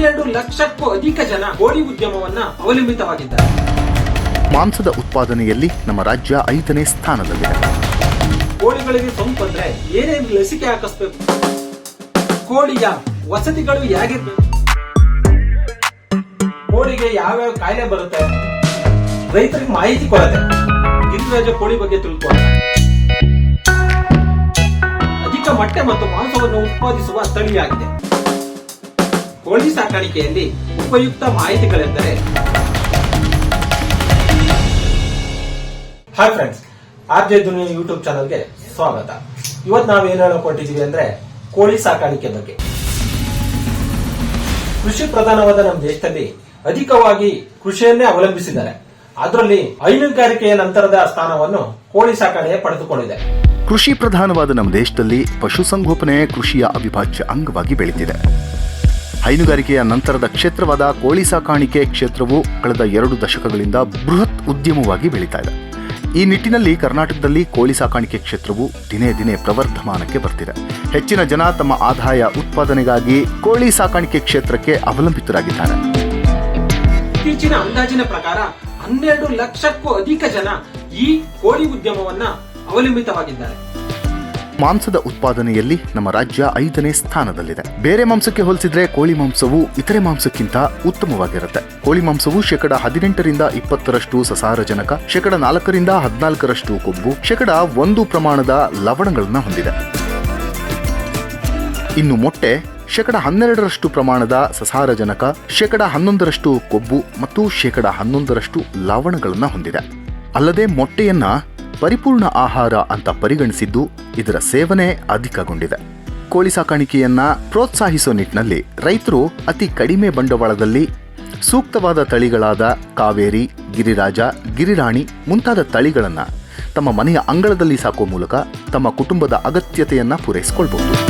ಹನ್ನೆರಡು ಲಕ್ಷಕ್ಕೂ ಅಧಿಕ ಜನ ಕೋಳಿ ಉದ್ಯಮವನ್ನ ಅವಲಂಬಿತವಾಗಿದ್ದಾರೆ. ಮಾಂಸದ ಉತ್ಪಾದನೆಯಲ್ಲಿ ನಮ್ಮ ರಾಜ್ಯ ಐದನೇ ಸ್ಥಾನದಲ್ಲಿದೆ. ಕೋಳಿಗಳಿಗೆ ಸೋಂಕು ಬಂದ್ರೆ ಏನೇನು ಲಸಿಕೆ ಹಾಕಿಸ್ಬೇಕು. ಕೋಳಿಯ ವಸತಿಗಳು ಹೇಗಿರ್ಬೇಕು? ಕೋಳಿಗೆ ಯಾವ್ಯಾವ ಕಾಯಿಲೆ ಬರುತ್ತೆ? ರೈತರಿಗೆ ಮಾಹಿತಿ ಕೊಡದೆ ಗಿರಿರಾಜ ಕೋಳಿ ಬಗ್ಗೆ ತಿಳ್ಕೊಳ್ಳಿ ಅಧಿಕ ಮೊಟ್ಟೆ ಮತ್ತು ಮಾಂಸವನ್ನು ಉತ್ಪಾದಿಸುವ ತಳಿಯಾಗಿದೆ. ಕೋಳಿ ಸಾಕಾಣಿಕೆಯಲ್ಲಿ ಉಪಯುಕ್ತ ಮಾಹಿತಿಗಳೆಂದರೆ hi friends RJ Duniya YouTube ಚಾನಲ್ಗೆ ಸ್ವಾಗತ. ಇವತ್ತು ನಾವು ಏನು ಹೇಳಿಕೊಟ್ಟಿದ್ದೀವಿ ಅಂದ್ರೆ ಕೋಳಿ ಸಾಕಾಣಿಕೆ ಬಗ್ಗೆ. ಕೃಷಿ ಪ್ರಧಾನವಾದ ನಮ್ಮ ದೇಶದಲ್ಲಿ ಅಧಿಕವಾಗಿ ಕೃಷಿಯನ್ನೇ ಅವಲಂಬಿಸಿದ್ದಾರೆ. ಅದರಲ್ಲಿ ಹೈನುಗಾರಿಕೆಯ ನಂತರದ ಸ್ಥಾನವನ್ನು ಕೋಳಿ ಸಾಕಣೆ ಪಡೆದುಕೊಂಡಿದೆ. ಕೃಷಿ ಪ್ರಧಾನವಾದ ನಮ್ಮ ದೇಶದಲ್ಲಿ ಪಶುಸಂಗೋಪನೆ ಕೃಷಿಯ ಅವಿಭಾಜ್ಯ ಅಂಗವಾಗಿ ಬೆಳೆದಿದೆ ಹೈನುಗಾರಿಕೆಯ ನಂತರದ ಕ್ಷೇತ್ರವಾದ ಕೋಳಿ ಸಾಕಾಣಿಕೆ ಕ್ಷೇತ್ರವು ಕಳೆದ ಎರಡು ದಶಕಗಳಿಂದ ಬೃಹತ್ ಉದ್ಯಮವಾಗಿ ಬೆಳೀತಾ ಇದೆ ಈ ನಿಟ್ಟಿನಲ್ಲಿ ಕರ್ನಾಟಕದಲ್ಲಿ ಕೋಳಿ ಸಾಕಾಣಿಕೆ ಕ್ಷೇತ್ರವು ದಿನೇ ದಿನೇ ಪ್ರವರ್ಧಮಾನಕ್ಕೆ ಬರ್ತಿದೆ. ಹೆಚ್ಚಿನ ಜನ ತಮ್ಮ ಆದಾಯ ಉತ್ಪಾದನೆಗಾಗಿ ಕೋಳಿ ಸಾಕಾಣಿಕೆ ಕ್ಷೇತ್ರಕ್ಕೆ ಅವಲಂಬಿತರಾಗಿದ್ದಾರೆ. ಇತ್ತೀಚಿನ ಅಂದಾಜಿನ ಪ್ರಕಾರ ಹನ್ನೆರಡು ಲಕ್ಷಕ್ಕೂ ಅಧಿಕ ಜನ ಈ ಕೋಳಿ ಉದ್ಯಮವನ್ನ ಅವಲಂಬಿತವಾಗಿದ್ದಾರೆ. ಮಾಂಸದ ಉತ್ಪಾದನೆಯಲ್ಲಿ ನಮ್ಮ ರಾಜ್ಯ ಐದನೇ ಸ್ಥಾನದಲ್ಲಿದೆ. ಬೇರೆ ಮಾಂಸಕ್ಕೆ ಹೋಲಿಸಿದ್ರೆ ಕೋಳಿ ಮಾಂಸವು ಇತರೆ ಮಾಂಸಕ್ಕಿಂತ ಉತ್ತಮವಾಗಿರುತ್ತೆ. ಕೋಳಿ ಮಾಂಸವು ಶೇಕಡ ಹದಿನೆಂಟರಿಂದ ಇಪ್ಪತ್ತರಷ್ಟು ಸಸಾರಜನಕ, ಶೇಕಡ ನಾಲ್ಕರಿಂದ ಹದಿನಾಲ್ಕರಷ್ಟು ಕೊಬ್ಬು, ಶೇಕಡ ಒಂದು ಪ್ರಮಾಣದ ಲವಣಗಳನ್ನ ಹೊಂದಿದೆ. ಇನ್ನು ಮೊಟ್ಟೆ ಶೇಕಡ ಹನ್ನೆರಡರಷ್ಟು ಪ್ರಮಾಣದ ಸಸಾರಜನಕ, ಶೇಕಡ ಹನ್ನೊಂದರಷ್ಟು ಕೊಬ್ಬು ಮತ್ತು ಶೇಕಡ ಹನ್ನೊಂದರಷ್ಟು ಲವಣಗಳನ್ನು ಹೊಂದಿದೆ. ಅಲ್ಲದೆ ಮೊಟ್ಟೆಯನ್ನ ಪರಿಪೂರ್ಣ ಆಹಾರ ಅಂತ ಪರಿಗಣಿಸಿದ್ದು ಇದರ ಸೇವನೆ ಅಧಿಕಗೊಂಡಿದೆ. ಕೋಳಿ ಸಾಕಾಣಿಕೆಯನ್ನ ಪ್ರೋತ್ಸಾಹಿಸೋ ನಿಟ್ಟಿನಲ್ಲಿ ರೈತರು ಅತಿ ಕಡಿಮೆ ಬಂಡವಾಳದಲ್ಲಿ ಸೂಕ್ತವಾದ ತಳಿಗಳಾದ ಕಾವೇರಿ, ಗಿರಿರಾಜ, ಗಿರಿರಾಣಿ ಮುಂತಾದ ತಳಿಗಳನ್ನು ತಮ್ಮ ಮನೆಯ ಅಂಗಳದಲ್ಲಿ ಸಾಕುವ ಮೂಲಕ ತಮ್ಮ ಕುಟುಂಬದ ಅಗತ್ಯತೆಯನ್ನು ಪೂರೈಸಿಕೊಳ್ಬಹುದು.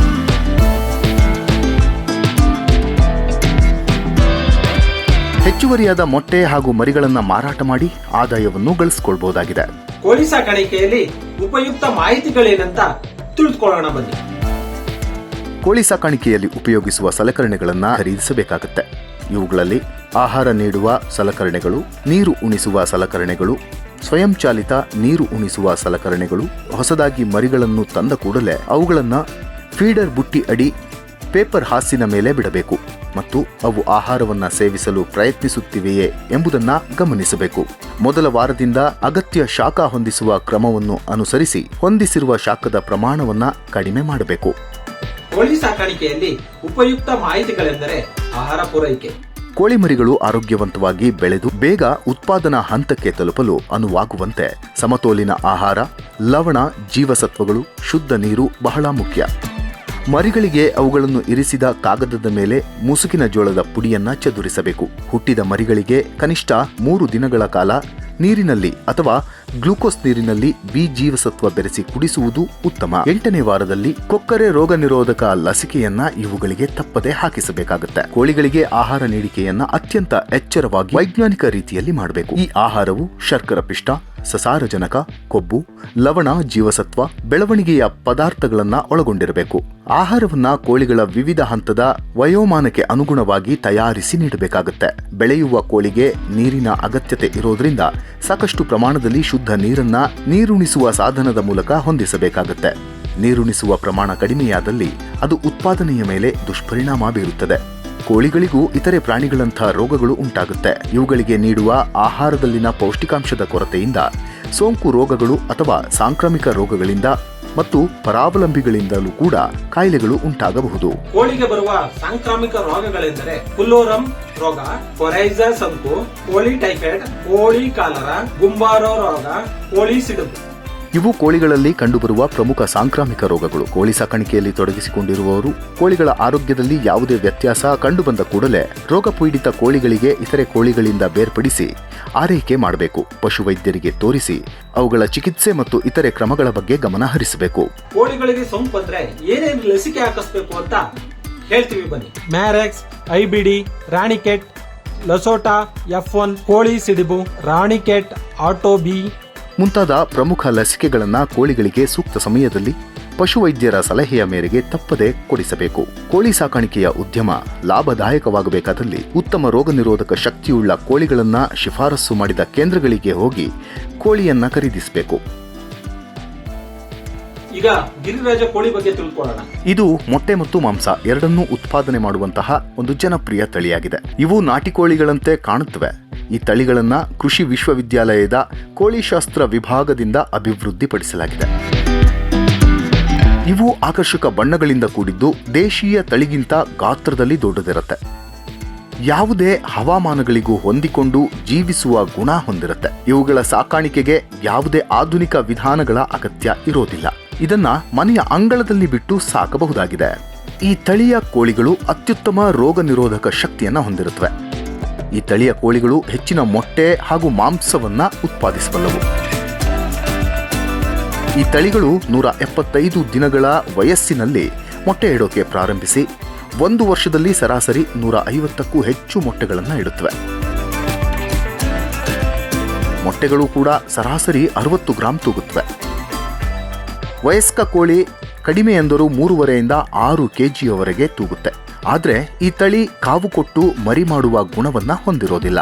ಹೆಚ್ಚುವರಿಯಾದ ಮೊಟ್ಟೆ ಹಾಗೂ ಮರಿಗಳನ್ನ ಮಾರಾಟ ಮಾಡಿ ಆದಾಯವನ್ನು ಗಳಿಸಿಕೊಳ್ಬಹುದಾಗಿದೆ ಕೋಳಿ ಸಾಕಾಣಿಕೆಯಲ್ಲಿ ಉಪಯುಕ್ತ ಮಾಹಿತಿಗಳೇನಂತ ತಿಳಿದುಕೊಳ್ಳೋಣ ಬನ್ನಿ. ಕೋಳಿ ಸಾಕಾಣಿಕೆಯಲ್ಲಿ ಉಪಯೋಗಿಸುವ ಸಲಕರಣೆಗಳನ್ನ ಖರೀದಿಸಬೇಕಾಗುತ್ತೆ. ಇವುಗಳಲ್ಲಿ ಆಹಾರ ನೀಡುವ ಸಲಕರಣೆಗಳು ನೀರು ಉಣಿಸುವ ಸಲಕರಣೆಗಳು ಸ್ವಯಂಚಾಲಿತ ನೀರು ಉಣಿಸುವ ಸಲಕರಣೆಗಳು ಹೊಸದಾಗಿ ಮರಿಗಳನ್ನು ತಂದ ಕೂಡಲೇ ಅವುಗಳನ್ನು ಫೀಡರ್ ಬುಟ್ಟಿ ಅಡಿ ಪೇಪರ್ ಹಾಸಿನ ಮೇಲೆ ಬಿಡಬೇಕು. ಮತ್ತು ಅವು ಆಹಾರವನ್ನ ಸೇವಿಸಲು ಪ್ರಯತ್ನಿಸುತ್ತಿವೆಯೇ ಎಂಬುದನ್ನ ಗಮನಿಸಬೇಕು. ಮೊದಲ ವಾರದಿಂದ ಅಗತ್ಯ ಶಾಖ ಹೊಂದಿಸುವ ಕ್ರಮವನ್ನು ಅನುಸರಿಸಿ ಹೊಂದಿಸಿರುವ ಶಾಖದ ಪ್ರಮಾಣವನ್ನು ಕಡಿಮೆ ಮಾಡಬೇಕು. ಕೋಳಿ ಸಾಕಾಣಿಕೆಯಲ್ಲಿ ಉಪಯುಕ್ತ ಮಾಹಿತಿಗಳೆಂದರೆ ಆಹಾರ ಪೂರೈಕೆ. ಕೋಳಿ ಮರಿಗಳು ಆರೋಗ್ಯವಂತವಾಗಿ ಬೆಳೆದು ಬೇಗ ಉತ್ಪಾದನಾ ಹಂತಕ್ಕೆ ತಲುಪಲು ಅನುವಾಗುವಂತೆ ಸಮತೋಲಿನ ಆಹಾರ ಲವಣ ಜೀವಸತ್ವಗಳು ಶುದ್ಧ ನೀರು ಬಹಳ ಮುಖ್ಯ. ಮರಿಗಳಿಗೆ ಅವುಗಳನ್ನು ಇರಿಸಿದ ಕಾಗದದ ಮೇಲೆ ಮುಸುಕಿನ ಜೋಳದ ಪುಡಿಯನ್ನ ಚದುರಿಸಬೇಕು. ಹುಟ್ಟಿದ ಮರಿಗಳಿಗೆ ಕನಿಷ್ಠ ಮೂರು ದಿನಗಳ ಕಾಲ ನೀರಿನಲ್ಲಿ ಅಥವಾ ಗ್ಲೂಕೋಸ್ ನೀರಿನಲ್ಲಿ ಬಿ ಜೀವಸತ್ವ ಬೆರೆಸಿ ಕುಡಿಸುವುದು ಉತ್ತಮ. ಎಂಟನೇ ವಾರದಲ್ಲಿ ಕೊಕ್ಕರೆ ರೋಗ ನಿರೋಧಕ ಲಸಿಕೆಯನ್ನ ಇವುಗಳಿಗೆ ತಪ್ಪದೆ ಹಾಕಿಸಬೇಕಾಗುತ್ತೆ. ಕೋಳಿಗಳಿಗೆ ಆಹಾರ ನೀಡಿಕೆಯನ್ನ ಅತ್ಯಂತ ಎಚ್ಚರವಾಗಿ ವೈಜ್ಞಾನಿಕ ರೀತಿಯಲ್ಲಿ ಮಾಡಬೇಕು. ಈ ಆಹಾರವು ಶರ್ಕರ ಪಿಷ್ಟ, ಸಸಾರಜನಕ, ಕೊಬ್ಬು, ಲವಣ, ಜೀವಸತ್ವ, ಬೆಳವಣಿಗೆಯ ಪದಾರ್ಥಗಳನ್ನ ಒಳಗೊಂಡಿರಬೇಕು. ಆಹಾರವನ್ನ ಕೋಳಿಗಳ ವಿವಿಧ ಹಂತದ ವಯೋಮಾನಕ್ಕೆ ಅನುಗುಣವಾಗಿ ತಯಾರಿಸಿ ನೀಡಬೇಕಾಗುತ್ತೆ. ಬೆಳೆಯುವ ಕೋಳಿಗೆ ನೀರಿನ ಅಗತ್ಯತೆ ಇರೋದ್ರಿಂದ ಸಾಕಷ್ಟು ಪ್ರಮಾಣದಲ್ಲಿ ನೀರನ್ನ ನೀರುಣಿಸುವ ಸಾಧನದ ಮೂಲಕ ಹೊಂದಿಸಬೇಕಾಗುತ್ತೆ. ನೀರುಣಿಸುವ ಪ್ರಮಾಣ ಕಡಿಮೆಯಾದಲ್ಲಿ ಅದು ಉತ್ಪಾದನೆಯ ಮೇಲೆ ದುಷ್ಪರಿಣಾಮ ಬೀರುತ್ತದೆ. ಕೋಳಿಗಳಿಗೂ ಇತರೆ ಪ್ರಾಣಿಗಳಂಥ ರೋಗಗಳು ಉಂಟಾಗುತ್ತೆ. ಇವುಗಳಿಗೆ ನೀಡುವ ಆಹಾರದಲ್ಲಿನ ಪೌಷ್ಟಿಕಾಂಶದ ಕೊರತೆಯಿಂದ ಸೋಂಕು ರೋಗಗಳು ಅಥವಾ ಸಾಂಕ್ರಾಮಿಕ ರೋಗಗಳಿಂದ ಮತ್ತು ಪರಾವಲಂಬಿಗಳಿಂದಲೂ ಕೂಡ ಕಾಯಿಲೆಗಳು ಉಂಟಾಗಬಹುದು. ಕೋಳಿಗೆ ಬರುವ ಸಾಂಕ್ರಾಮಿಕ ರೋಗಗಳೆಂದರೆ ಪುಲ್ಲೋರಂ ರೋಗ ಕೊರೈಸ ಸಂಕು ಕೋಳಿ ಟೈಫಾಯ್ಡ್ ಕೋಳಿ ಕಾಲರ, ಗುಂಬಾರೋ ರೋಗ, ಕೋಳಿ ಸಿಡುಬು. ಇವು ಕೋಳಿಗಳಲ್ಲಿ ಕಂಡುಬರುವ ಪ್ರಮುಖ ಸಾಂಕ್ರಾಮಿಕ ರೋಗಗಳು. ಕೋಳಿ ಸಾಕಾಣಿಕೆಯಲ್ಲಿ ತೊಡಗಿಸಿಕೊಂಡಿರುವವರು ಕೋಳಿಗಳ ಆರೋಗ್ಯದಲ್ಲಿ ಯಾವುದೇ ವ್ಯತ್ಯಾಸ ಕಂಡುಬಂದ ಕೂಡಲೇ ರೋಗಪೀಡಿತ ಕೋಳಿಗಳಿಗೆ ಇತರೆ ಕೋಳಿಗಳಿಂದ ಬೇರ್ಪಡಿಸಿ ಆರೈಕೆ ಮಾಡಬೇಕು. ಪಶುವೈದ್ಯರಿಗೆ ತೋರಿಸಿ ಅವುಗಳ ಚಿಕಿತ್ಸೆ ಮತ್ತು ಇತರೆ ಕ್ರಮಗಳ ಬಗ್ಗೆ ಗಮನ ಹರಿಸಬೇಕು. ಕೋಳಿಗಳಿಗೆ ಸೋಂಕು ಬಂದ್ರೆ ಏನೇನು ಲಸಿಕೆ ಹಾಕಿಸ್ಬೇಕು ಅಂತ ಹೇಳ್ತೀವಿ ಬನ್ನಿ. ಮ್ಯಾರೆಕ್ಸ್ ಐಬಿಡಿ ರಾಣಿಕೆಟ್ ಲಸೋಟಾ ಎಫ್ ಒನ್ ಕೋಳಿ ಸಿಡಿಬು ರಾಣಿಕೆಟ್ ಆಟೋ ಬಿ ಮುಂತಾದ ಪ್ರಮುಖ ಲಸಿಕೆಗಳನ್ನು ಕೋಳಿಗಳಿಗೆ ಸೂಕ್ತ ಸಮಯದಲ್ಲಿ ಪಶುವೈದ್ಯರ ಸಲಹೆಯ ಮೇರೆಗೆ ತಪ್ಪದೆ ಕೊಡಿಸಬೇಕು. ಕೋಳಿ ಸಾಕಾಣಿಕೆಯ ಉದ್ಯಮ ಲಾಭದಾಯಕವಾಗಬೇಕಾದಲ್ಲಿ ಉತ್ತಮ ರೋಗ ನಿರೋಧಕ ಶಕ್ತಿಯುಳ್ಳ ಕೋಳಿಗಳನ್ನು ಶಿಫಾರಸು ಮಾಡಿದ ಕೇಂದ್ರಗಳಿಗೆ ಹೋಗಿ ಕೋಳಿಯನ್ನು ಖರೀದಿಸಬೇಕು. ಈಗ ಗಿರಿರಾಜ ಕೋಳಿ ಬಗ್ಗೆ ತಿಳ್ಕೊಳ್ಳೋಣ. ಇದು ಮೊಟ್ಟೆ ಮತ್ತು ಮಾಂಸ ಎರಡನ್ನೂ ಉತ್ಪಾದನೆ ಮಾಡುವಂತಹ ಒಂದು ಜನಪ್ರಿಯ ತಳಿಯಾಗಿದೆ. ಇವು ನಾಟಿ ಕೋಳಿಗಳಂತೆ ಕಾಣುತ್ತವೆ. ಈ ತಳಿಗಳನ್ನ ಕೃಷಿ ವಿಶ್ವವಿದ್ಯಾಲಯದ ಕೋಳಿಶಾಸ್ತ್ರ ವಿಭಾಗದಿಂದ ಅಭಿವೃದ್ಧಿಪಡಿಸಲಾಗಿದೆ. ಇವು ಆಕರ್ಷಕ ಬಣ್ಣಗಳಿಂದ ಕೂಡಿದ್ದು ದೇಶೀಯ ತಳಿಗಿಂತ ಗಾತ್ರದಲ್ಲಿ ದೊಡ್ಡದಿರುತ್ತೆ. ಯಾವುದೇ ಹವಾಮಾನಗಳಿಗೂ ಹೊಂದಿಕೊಂಡು ಜೀವಿಸುವ ಗುಣ ಹೊಂದಿರುತ್ತೆ. ಇವುಗಳ ಸಾಕಾಣಿಕೆಗೆ ಯಾವುದೇ ಆಧುನಿಕ ವಿಧಾನಗಳ ಅಗತ್ಯ ಇರೋದಿಲ್ಲ. ಇದನ್ನ ಮನೆಯ ಅಂಗಳದಲ್ಲಿ ಬಿಟ್ಟು ಸಾಕಬಹುದಾಗಿದೆ. ಈ ತಳಿಯ ಕೋಳಿಗಳು ಅತ್ಯುತ್ತಮ ರೋಗ ನಿರೋಧಕ ಶಕ್ತಿಯನ್ನ ಹೊಂದಿರುತ್ತವೆ. ಈ ತಳಿಯ ಕೋಳಿಗಳು ಹೆಚ್ಚಿನ ಮೊಟ್ಟೆ ಹಾಗೂ ಮಾಂಸವನ್ನ ಉತ್ಪಾದಿಸಬಲ್ಲವು. ಈ ತಳಿಗಳು ನೂರ ಎಪ್ಪತ್ತೈದು ದಿನಗಳ ವಯಸ್ಸಿನಲ್ಲಿ ಮೊಟ್ಟೆ ಇಡೋಕೆ ಪ್ರಾರಂಭಿಸಿ, ಒಂದು ವರ್ಷದಲ್ಲಿ ಸರಾಸರಿ ನೂರ ಐವತ್ತಕ್ಕೂ ಹೆಚ್ಚು ಮೊಟ್ಟೆಗಳನ್ನು ಇಡುತ್ತವೆ. ಮೊಟ್ಟೆಗಳು ಕೂಡ ಸರಾಸರಿ ಅರವತ್ತು ಗ್ರಾಂ ತೂಗುತ್ತವೆ. ವಯಸ್ಕ ಕೋಳಿ ಕಡಿಮೆ ಎಂದರೂ ಮೂರುವರೆಯಿಂದ ಆರು ಕೆಜಿಯವರೆಗೆ ತೂಗುತ್ತೆ. ಆದರೆ ಈ ತಳಿ ಕಾವು ಕೊಟ್ಟು ಮರಿ ಮಾಡುವ ಗುಣವನ್ನ ಹೊಂದಿರೋದಿಲ್ಲ.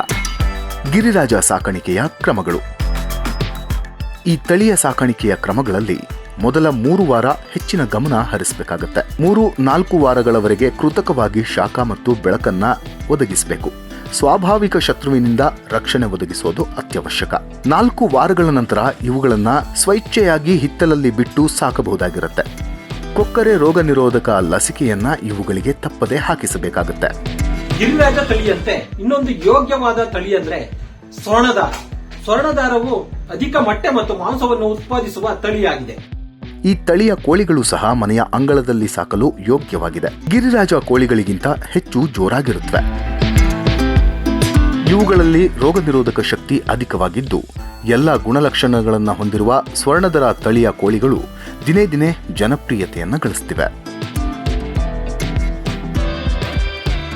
ಗಿರಿರಾಜ ಸಾಕಾಣಿಕೆಯ ಕ್ರಮಗಳು. ಈ ತಳಿಯ ಸಾಕಾಣಿಕೆಯ ಕ್ರಮಗಳಲ್ಲಿ ಮೊದಲ ಮೂರು ವಾರ ಹೆಚ್ಚಿನ ಗಮನ ಹರಿಸಬೇಕಾಗುತ್ತೆ. ಮೂರು, ನಾಲ್ಕು ವಾರಗಳವರೆಗೆ ಕೃತಕವಾಗಿ ಶಾಖ ಮತ್ತು ಬೆಳಕನ್ನ ಒದಗಿಸಬೇಕು. ಸ್ವಾಭಾವಿಕ ಶತ್ರುವಿನಿಂದ ರಕ್ಷಣೆ ಒದಗಿಸೋದು ಅತ್ಯವಶ್ಯಕ. ನಾಲ್ಕು ವಾರಗಳ ನಂತರ ಇವುಗಳನ್ನು ಸ್ವೈಚ್ಛೆಯಾಗಿ ಹಿತ್ತಲಲ್ಲಿ ಬಿಟ್ಟು ಸಾಕಬಹುದಾಗಿರುತ್ತೆ. ಕೊಕ್ಕರೆ ರೋಗ ನಿರೋಧಕ ಲಸಿಕೆಯನ್ನ ಇವುಗಳಿಗೆ ತಪ್ಪದೆ ಹಾಕಿಸಬೇಕಾಗುತ್ತೆ. ಗಿರಿರಾಜ ತಳಿಯಂತೆ ಇನ್ನೊಂದು ಯೋಗ್ಯವಾದ ತಳಿ ಅಂದ್ರೆ ಸ್ವರ್ಣದಾರ. ಸ್ವರ್ಣದಾರವು ಅಧಿಕ ಮೊಟ್ಟೆ ಮತ್ತು ಮಾಂಸವನ್ನು ಉತ್ಪಾದಿಸುವ ತಳಿಯಾಗಿದೆ. ಈ ತಳಿಯ ಕೋಳಿಗಳು ಸಹ ಮನೆಯ ಅಂಗಳದಲ್ಲಿ ಸಾಕಲು ಯೋಗ್ಯವಾಗಿದೆ. ಗಿರಿರಾಜ ಕೋಳಿಗಳಿಗಿಂತ ಹೆಚ್ಚು ಜೋರಾಗಿರುತ್ತವೆ. ಇವುಗಳಲ್ಲಿ ರೋಗ ನಿರೋಧಕ ಶಕ್ತಿ ಅಧಿಕವಾಗಿದ್ದು, ಎಲ್ಲ ಗುಣಲಕ್ಷಣಗಳನ್ನು ಹೊಂದಿರುವ ಸ್ವರ್ಣದರ ತಳಿಯ ಕೋಳಿಗಳು ದಿನೇ ದಿನೇ ಜನಪ್ರಿಯತೆಯನ್ನು ಗಳಿಸುತ್ತಿವೆ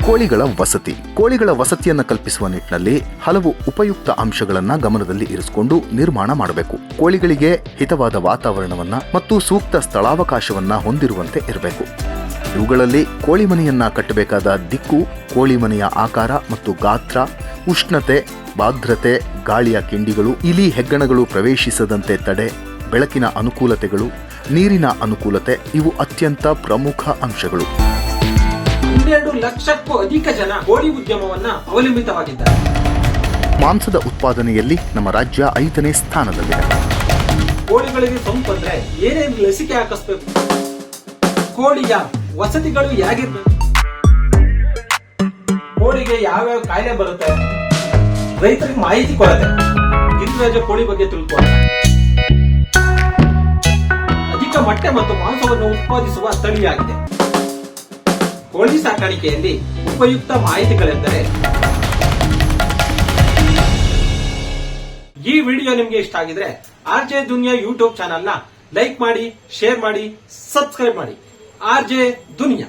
ಕೋಳಿಗಳ ವಸತಿ. ಕೋಳಿಗಳ ವಸತಿಯನ್ನು ಕಲ್ಪಿಸುವ ನಿಟ್ಟಿನಲ್ಲಿ ಹಲವು ಉಪಯುಕ್ತ ಅಂಶಗಳನ್ನು ಗಮನದಲ್ಲಿ ಇರಿಸಿಕೊಂಡು ನಿರ್ಮಾಣ ಮಾಡಬೇಕು. ಕೋಳಿಗಳಿಗೆ ಹಿತವಾದ ವಾತಾವರಣವನ್ನ ಮತ್ತು ಸೂಕ್ತ ಸ್ಥಳಾವಕಾಶವನ್ನ ಹೊಂದಿರುವಂತೆ ಇರಬೇಕು. ಇವುಗಳಲ್ಲಿ ಕೋಳಿ ಮನೆಯನ್ನ ಕಟ್ಟಬೇಕಾದ ದಿಕ್ಕು, ಕೋಳಿ ಮನೆಯ ಆಕಾರ ಮತ್ತು ಗಾತ್ರ ಉಷ್ಣತೆ ಬಾಧ್ರತೆ ಗಾಳಿಯ ಕಿಂಡಿಗಳು ಇಲಿ ಹೆಗ್ಗಣಗಳು ಪ್ರವೇಶಿಸದಂತೆ ತಡೆ ಬೆಳಕಿನ ಅನುಕೂಲತೆಗಳು ನೀರಿನ ಅನುಕೂಲತೆ ಇವು ಅತ್ಯಂತ ಪ್ರಮುಖ ಅಂಶಗಳು. ಹನ್ನೆರಡು ಲಕ್ಷಕ್ಕೂ ಅಧಿಕ ಜನ ಕೋಳಿ ಉದ್ಯಮವನ್ನ ಅವಲಂಬಿತವಾಗಿದ್ದಾರೆ. ಮಾಂಸದ ಉತ್ಪಾದನೆಯಲ್ಲಿ ನಮ್ಮ ರಾಜ್ಯ ಐದನೇ ಸ್ಥಾನದಲ್ಲಿದೆ. ಕೋಳಿಗಳಿಗೆ ಸೋಂಕು ಬಂದ್ರೆ ಏನೇನು ಲಸಿಕೆ ಹಾಕಿಸ್ಬೇಕು? ಕೋಳಿಯ ವಸತಿಗಳು ಹೇಗಿರ್ಬೇಕು? ಕೋಳಿಗೆ ಯಾವ್ಯಾವ ಕಾಯಿಲೆ ಬರುತ್ತೆ? ರೈತರಿಗೆ ಮಾಹಿತಿ ಕೊಡತ್ತೆ ಗಿರಿರಾಜ ಕೋಳಿ ಬಗ್ಗೆ ತಿಳ್ಕೊಳ್ಳೋಣ ಅಧಿಕ ಮೊಟ್ಟೆ ಮತ್ತು ಮಾಂಸವನ್ನು ಉತ್ಪಾದಿಸುವ ತಳಿಯಾಗಿದೆ. ಕೋಳಿ ಸಾಕಾಣಿಕೆಯಲ್ಲಿ ಉಪಯುಕ್ತ ಮಾಹಿತಿಗಳೆಂದರೆ ಈ ವಿಡಿಯೋ ನಿಮ್ಗೆ ಇಷ್ಟ ಆಗಿದ್ರೆ ಆರ್ ಜೆ ದುನಿಯಾ ಯೂಟ್ಯೂಬ್ ಚಾನಲ್ನ ಲೈಕ್ ಮಾಡಿ, ಶೇರ್ ಮಾಡಿ, ಸಬ್ಸ್ಕ್ರೈಬ್ ಮಾಡಿ. R J Duniya.